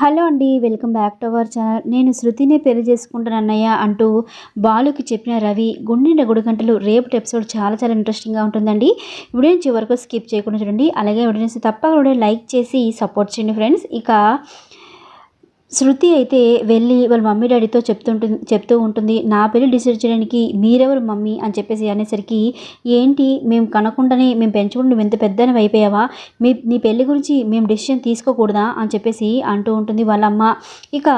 Hello అండి welcome back to our channel. నేను శృతినే పెళ్ళి చేసుకుంటానన్నయ్య అంటూ బాలుకి చెప్పిన రవి గుండె గుడి గంటలు రేపటి ఎపిసోడ్ చాలా చాలా ఇంట్రెస్టింగ్గా ఉంటుందండి. వీడియో చివరకు స్కిప్ చేయకుండా చూడండి. అలాగే వీడియోని తప్పకుండా లైక్ చేసి సపోర్ట్ చేయండి ఫ్రెండ్స్. ఇక శృతి అయితే వెళ్ళి వాళ్ళ మమ్మీ డాడీతో చెప్తుంటుంది చెప్తూ ఉంటుంది నా పెళ్ళి డిసైడ్ చేయడానికి మీరెవరు మమ్మీ? అని చెప్పేసి అనేసరికి ఏంటి? మేము కనకుండానే మేము పెంచుకుంటూ నువ్వు ఎంత పెద్దనవి అయిపోయావా? మీ నీ పెళ్ళి గురించి మేము డెసిషన్ తీసుకోకూడదా? అని చెప్పేసి అంటూ ఉంటుంది వాళ్ళ అమ్మ. ఇక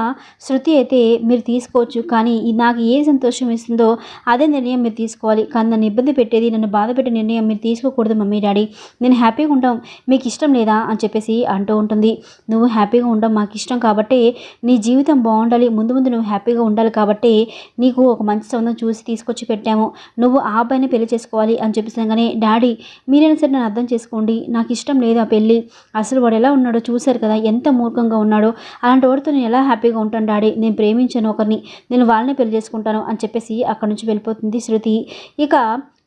శృతి అయితే మీరు తీసుకోవచ్చు కానీ నాకు ఏ సంతోషం ఇస్తుందో అదే నిర్ణయం మీరు తీసుకోవాలి. కానీ నన్ను ఇబ్బంది పెట్టేది నన్ను బాధ పెట్టే నిర్ణయం మీరు తీసుకోకూడదు మమ్మీ డాడీ. నేను హ్యాపీగా ఉంటాం మీకు ఇష్టం లేదా? అని చెప్పేసి అంటూ ఉంటుంది. నువ్వు హ్యాపీగా ఉండడం మాకు ఇష్టం కాబట్టి నీ జీవితం బాగుండాలి ముందు ముందు నువ్వు హ్యాపీగా ఉండాలి కాబట్టి నీకు ఒక మంచి సంబంధం చూసి తీసుకొచ్చి పెట్టాము. నువ్వు ఆ అబ్బాయిని పెళ్ళి చేసుకోవాలి అని చెప్పేసాగానే డాడీ మీరైనా సరే నన్ను అర్థం చేసుకోండి. నాకు ఇష్టం లేదు ఆ పెళ్ళి. అసలు వాడు ఎలా ఉన్నాడో చూశారు కదా ఎంత మూర్ఖంగా ఉన్నాడో. అలాంటి వాడితో నేను ఎలా హ్యాపీగా ఉంటాను డాడీ? నేను ప్రేమించాను ఒకరిని. నేను వాళ్ళని పెళ్ళి చేసుకుంటాను అని చెప్పేసి అక్కడి నుంచి వెళ్ళిపోతుంది శృతి. ఇక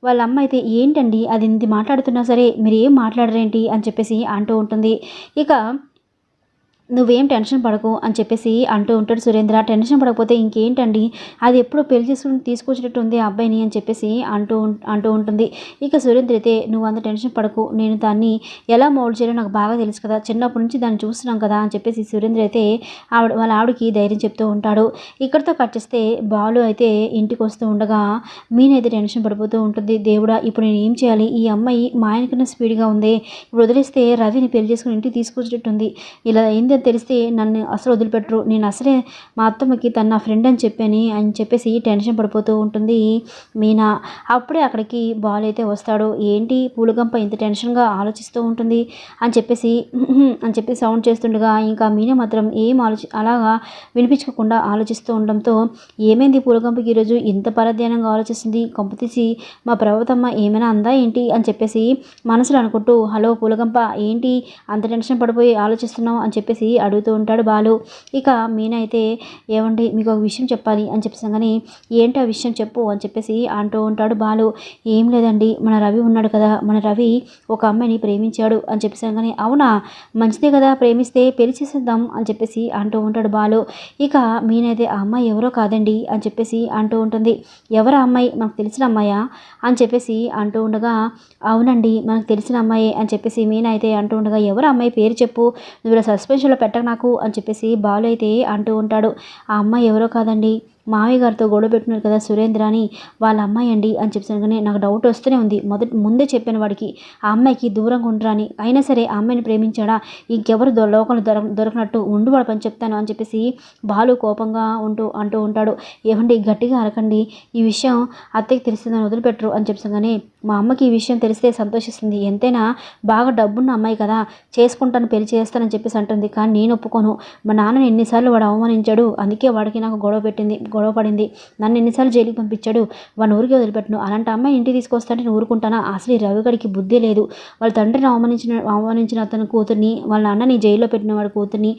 వాళ్ళ అమ్మ అయితే ఏంటండి? అది ఇంది మాట్లాడుతున్నా సరే మీరు ఏం మాట్లాడరేంటి? అని చెప్పేసి అంటూ ఉంటుంది. ఇక నువ్వేం టెన్షన్ పడకు అని చెప్పేసి అంటూ ఉంటాడు సురేంద్ర. టెన్షన్ పడకపోతే ఇంకేంటండి? అది ఎప్పుడు పెళ్ళి చేసుకుని తీసుకొచ్చినట్టు ఉంది ఆ అబ్బాయిని అని చెప్పేసి అంటూ అంటూ ఉంటుంది. ఇక సురేంద్ర అయితే నువ్వు అంత టెన్షన్ పడకు. నేను దాన్ని ఎలా మౌల్డ్ చేయాలో నాకు బాగా తెలుసు కదా. చిన్నప్పటి నుంచి దాన్ని చూస్తున్నాం కదా అని చెప్పేసి సురేంద్ర అయితే ఆవిడ వాళ్ళ ఆవిడకి ధైర్యం చెప్తూ ఉంటాడు. ఇక్కడితో కట్ చేస్తే బాలు అయితే ఇంటికి వస్తూ ఉండగా మీనైతే టెన్షన్ పడిపోతూ ఉంటుంది. దేవుడా ఇప్పుడు నేను ఏం చేయాలి? ఈ అమ్మాయి మా ఆయన కన్నా స్పీడ్గా ఉంది. ఇప్పుడు వదిలేస్తే రవిని పెళ్ళి చేసుకుని ఇంటికి తీసుకొచ్చినట్టుంది ఇలా ఏంది తెలిస్తే నన్ను అసలు వదిలిపెట్టరు. నేను అసలే మా అత్తమ్మకి తన నా ఫ్రెండ్ అని చెప్పాను అని చెప్పేసి టెన్షన్ పడిపోతూ ఉంటుంది మీనా. అప్పుడే అక్కడికి బాల్ అయితే వస్తాడు. ఏంటి పూలగంప ఇంత టెన్షన్గా ఆలోచిస్తూ ఉంటుంది అని చెప్పేసి అని చెప్పి సౌండ్ చేస్తుండగా ఇంకా మీనా మాత్రం ఏం ఆలోచి అలాగా వినిపించకుండా ఆలోచిస్తూ ఉండడంతో ఏమైంది పూలగంపకి ఈరోజు ఇంత పరధ్యానంగా ఆలోచిస్తుంది. కొంపతీసి మా ప్రభుత్వమ్మ ఏమైనా అందా ఏంటి? అని చెప్పేసి మనసులో అనుకుంటూ హలో పూలగంప ఏంటి? అంత టెన్షన్ పడిపోయి ఆలోచిస్తున్నావు? అని చెప్పేసి అడుగుతూ ఉంటాడు బాలు. ఇక మీనైతే ఏమండి మీకు ఒక విషయం చెప్పాలి అని చెప్పేసి ఏంటి ఆ విషయం చెప్పు అని చెప్పేసి అంటూ ఉంటాడు బాలు. ఏం లేదండి మన రవి ఉన్నాడు కదా మన రవి ఒక అమ్మాయిని ప్రేమించాడు అని చెప్పేసి కానీ అవునా? మంచిదే కదా ప్రేమిస్తే పెళ్ళి చేసేద్దాం అని చెప్పేసి అంటూ ఉంటాడు బాలు. ఇక మీనైతే ఆ అమ్మాయి ఎవరో కాదండి అని చెప్పేసి అంటూ ఉంటుంది. ఎవరు అమ్మాయి? మనకు తెలిసిన అమ్మాయా? అని చెప్పేసి అంటూ ఉండగా అవునండి మనకు తెలిసిన అమ్మాయి అని చెప్పేసి మీనైతే అంటూ ఉండగా ఎవరు అమ్మాయి? పేరు చెప్పు నువ్వు ఇలా పెట్టక నాకు అని చెప్పేసి బాలు అయితే అంటూ ఉంటాడు. ఆ అమ్మాయి ఎవరో కాదండి. మామయ్య గారితో గొడవ పెట్టున్నారు కదా సురేంద్ర అని వాళ్ళ అమ్మాయి అండి అని చెప్పాను కానీ నాకు డౌట్ వస్తూనే ఉంది. మొదటి ముందే చెప్పాను వాడికి ఆ అమ్మాయికి దూరంగా ఉండరాని అయినా సరే ఆ అమ్మాయిని ప్రేమించాడా? ఇంకెవరు లోకంలో దొర దొరకనట్టు ఉండు వాడు పని చెప్తాను అని చెప్పేసి బాలు కోపంగా ఉంటూ అంటూ ఉంటాడు. ఏమండి గట్టిగా అరకండి. ఈ విషయం అత్తయ్యకి తెలిసిందని వదిలిపెట్టరు అని చెప్పగానే మా అమ్మకి ఈ విషయం తెలిస్తే సంతోషిస్తుంది. ఎంతైనా బాగా డబ్బున్న అమ్మాయి కదా చేసుకుంటాను పెళ్ళి చేస్తానని చెప్పేసి అంటుంది. కానీ నేను ఒప్పుకోను. మా నాన్నని ఎన్నిసార్లు వాడు అవమానించాడు. అందుకే వాడికి నాకు గొడవ పెట్టింది. గొడవ పడింది నన్ను ఎన్నిసార్లు జైలుకి పంపించాడు. వాడిని ఊరికి వదిలిపెట్టను. అలాంటి అమ్మాయి ఇంటికి తీసుకొస్తాంటే నేను ఊరుకుంటానా? అసలు ఈ రవిగడికి బుద్ధి లేదు. వాళ్ళ తండ్రిని అవమానించిన అవమానించిన అతని కూతుర్ని వాళ్ళ అన్నని జైల్లో పెట్టిన వాడి కూతుర్ని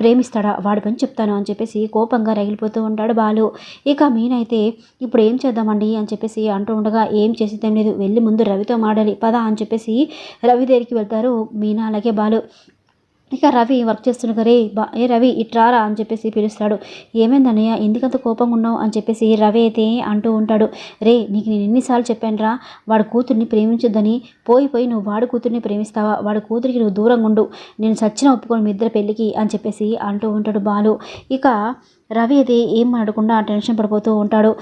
ప్రేమిస్తాడా? వాడి పని చెప్తాను అని చెప్పేసి కోపంగా రగిలిపోతూ ఉంటాడు బాలు. ఇక మీనైతే ఇప్పుడు ఏం చేద్దామండి? అని చెప్పేసి అంటూ ఉండగా ఏం చేసేదేం లేదు. వెళ్ళి ముందు రవితో మాడాలి పదా అని చెప్పేసి రవి దగ్గరికి వెళ్తారు మీనా అలాగే బాలు. ఇక రవి వర్క్ చేస్తుండగా రే బా ఏ రవి ఇట్రారా అని చెప్పేసి పిలుస్తాడు. ఏమైందన్నయ్య ఎందుకంత కోపంగా ఉన్నావు? అని చెప్పేసి రవి అయితే అంటూ ఉంటాడు. రే నీకు నేను ఎన్నిసార్లు చెప్పానురా వాడి కూతుర్ని ప్రేమించొద్దని. పోయి పోయి నువ్వు వాడి కూతుర్ని ప్రేమిస్తావా? వాడి కూతురికి నువ్వు దూరంగా ఉండు. నేను సచ్చిన ఒప్పుకోను మీ ఇద్దరు పెళ్ళికి అని చెప్పేసి అంటూ ఉంటాడు బాలు. ఇక రవి అయితే ఏం అడగకుండా టెన్షన్ పడిపోతూ ఉంటాడు.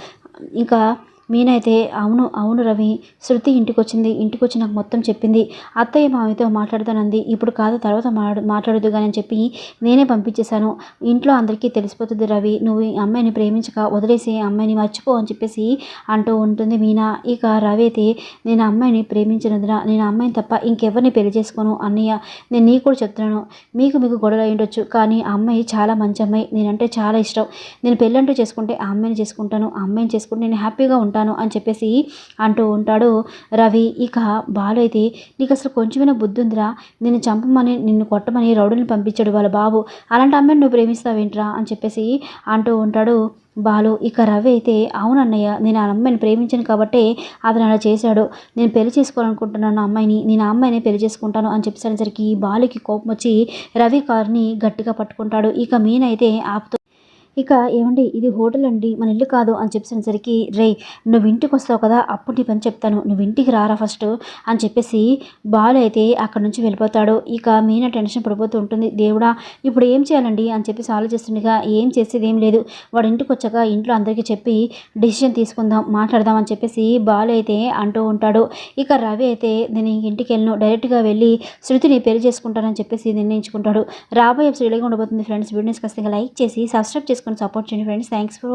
ఇంకా మీనైతే అవును అవును రవి. శృతి ఇంటికి వచ్చింది ఇంటికి వచ్చి నాకు మొత్తం చెప్పింది. అత్తయ్య మామయ్యతో మాట్లాడుతానంది. ఇప్పుడు కాదు తర్వాత మాట్లాడు మాట్లాడదు కానీ అని చెప్పి నేనే పంపించేశాను. ఇంట్లో అందరికీ తెలిసిపోతుంది రవి. నువ్వు ఈ అమ్మాయిని ప్రేమించక వదిలేసి అమ్మాయిని మర్చిపో అని చెప్పేసి అంటూ ఉంటుంది మీనా. ఇక రవి అయితే నేను అమ్మాయిని ప్రేమించినందున నేను అమ్మాయిని తప్ప ఇంకెవరిని పెళ్ళి చేసుకోను అన్నయ్య. నేను నీకు కూడా చెప్తున్నాను. మీకు మీకు గొడవ అయి ఉండొచ్చు. కానీ ఆ అమ్మాయి చాలా మంచి అమ్మాయి. నేనంటే చాలా ఇష్టం. నేను పెళ్ళంటూ చేసుకుంటే ఆ అమ్మాయిని చేసుకుంటాను. ఆ అమ్మాయిని చేసుకుంటే నేను హ్యాపీగా ఉంటాను. ఉంటాను అని చెప్పేసి అంటూ ఉంటాడు. రవి ఇక బాలు అయితే నీకు అసలు కొంచెమైనా బుద్ధి ఉందిరా నిన్ను చంపమని నిన్ను కొట్టమని రౌడీని పంపించాడు వాళ్ళ బాబు. అలాంటి అమ్మాయిని నువ్వు ప్రేమిస్తావేంట్రా? అని చెప్పేసి అంటూ ఉంటాడు బాలు. ఇక రవి అయితే అవునన్నయ్య నేను ఆ అమ్మాయిని ప్రేమించాను కాబట్టే అతను అలా చేశాడు. నేను పెళ్ళి చేసుకోవాలనుకుంటున్నాను నా అమ్మాయిని. నేను ఆ అమ్మాయిని పెళ్ళి చేసుకుంటాను అని చెప్పేసరికి బాలుకి కోపం వచ్చి రవి కారుని గట్టిగా పట్టుకుంటాడు. ఇక మీనైతే ఆపుతూ ఇక ఏమండి ఇది హోటల్ అండి మన ఇల్లు కాదు అని చెప్పేసరికి రే నువ్వు ఇంటికి వస్తావు కదా అప్పుడు నీ పని చెప్తాను నువ్వు ఇంటికి రారా ఫస్ట్ అని చెప్పేసి బాలు అయితే అక్కడ నుంచి వెళ్ళిపోతాడు. ఇక మీనా టెన్షన్ పడిపోతూ ఉంటుంది దేవుడా ఇప్పుడు ఏం చేయాలండి అని చెప్పేసి ఆలోచిస్తుండగా ఏం చేసేది ఏం లేదు వాడు ఇంటికి వచ్చాక ఇంట్లో అందరికీ చెప్పి డిసిషన్ తీసుకుందాం మాట్లాడదాం అని చెప్పేసి బాలు అయితే అంటూ ఉంటాడు. ఇక రవి అయితే నేను ఇంటికి వెళ్ళను డైరెక్ట్గా వెళ్ళి శృతిని పెళ్ళి చేసుకుంటానని చెప్పేసి నిర్ణయించుకుంటాడు. రాబోయే ఎపిసోడ్ ఇలాగే ఉండబోతుంది ఫ్రెండ్స్ వీడియోస్ ఖచ్చితంగా లైక్ చేసి సబ్స్క్రైబ్ చేసుకొని సపోర్ట్ చేయండి ఫ్రెండ్స్ థ్యాంక్స్ ఫర్